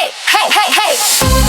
hey, hey, hey, hey.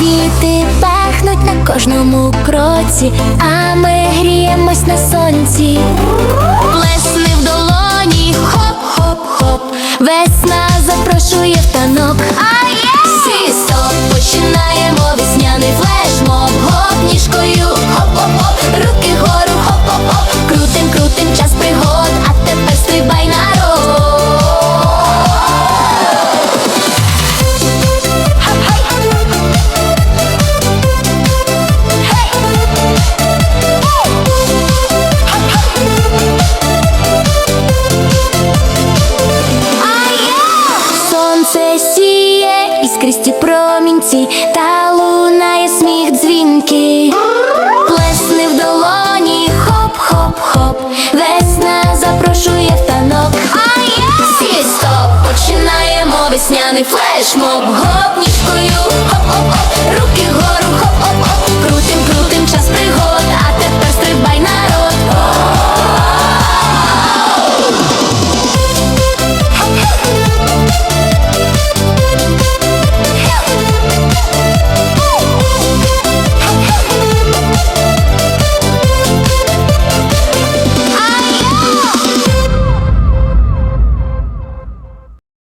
Квіти пахнуть на кожному кроці, а ми гріємось на сонці. Плесни в долоні, хоп-хоп-хоп, весна запрошує в танок. Всі стоп, починаємо Сонце сіє іскристі промінці, та лунає сміх дзвінки. Плесни в долоні, хоп-хоп-хоп, весна запрошує в танок. А Всі стоп, починаємо весняний флешмоб.